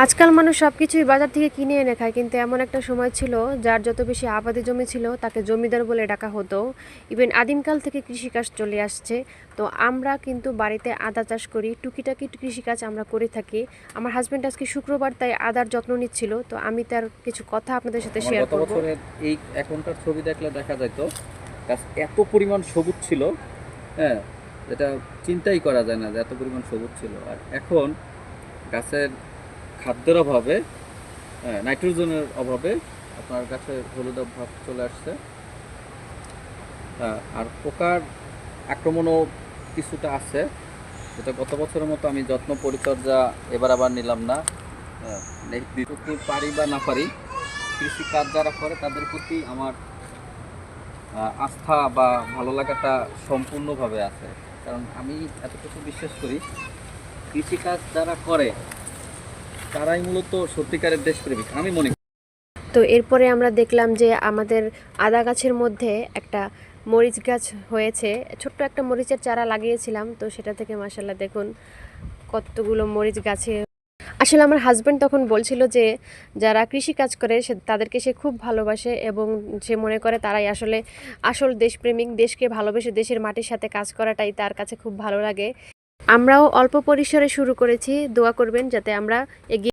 আজকাল মানুষ সব কিছুই বাজার থেকে কিনে এনে খায় কিন্তু এমন একটা সময় ছিল যার যত বেশি আবাদি জমি ছিল তাকে জমিদার বলে ডাকা হতো। ইভেন আদিমকাল থেকে কৃষিকাজ চলে আসছে। তো আমরা কিন্তু বাড়িতে আদা চাষ করি টুকিটাকি কৃষিকাজ আমরা করে থাকি। আমার হাজব্যান্ড আজকে শুক্রবার তাই আদার যত্ন নিচ্ছিল তো আমি তার কিছু কথা আপনাদের সাথে শেয়ার করব। এই এখনকার ছবি দেখলে দেখা যেত গাছ এত পরিমাণ সবুজ ছিল হ্যাঁ যেটা চিন্তাই করা যায় না যে এত পরিমাণ সবুজ ছিল। আর এখন গাছের খাদ্যের অভাবে হ্যাঁ, নাইট্রোজেনের অভাবে আপনার গাছে হলুদ ভাব চলে আসছে। আহ, আর পোকার আক্রমণও কিছুটা আছে। যেটা গত বছরের মতো আমি যত্ন পরিচর্যা এবার আবার নিলাম না। হ্যাঁ, যতটুকু পারি বা না পারি কৃষি কাজ যারা করে তাদের প্রতি আমার আস্থা বা ভালো লাগাটা সম্পূর্ণভাবে আছে। কারণ আমি এতটুকু বিশ্বাস করি কৃষিকাজ যারা করে তারাই মূলত সত্যিকারের দেশপ্রেমিক, আমি মনে করি। তো এরপরে আমরা দেখলাম যে আমাদের আদা গাছের মধ্যে একটা মরিচ গাছ হয়েছে। ছোট্ট একটা মরিচের চারা লাগিয়েছিলাম, তো সেটা থেকে মাসাল্লাহ দেখুন কতগুলো মরিচ গাছে। আসলে আমার হাজব্যান্ড তখন বলছিল যে যারা কৃষি কাজ করে, সে তাদেরকে সে খুব ভালোবাসে এবং সে মনে করে তারাই আসলে আসল দেশপ্রেমিক, দেশকে ভালোবেসে দেশের মাটির সাথে কাজ করাটাই তার কাছে খুব ভালো লাগে। আমরাও অল্প পরিসরে শুরু করেছি। দোয়া করবেন যাতে আমরা এগিয়ে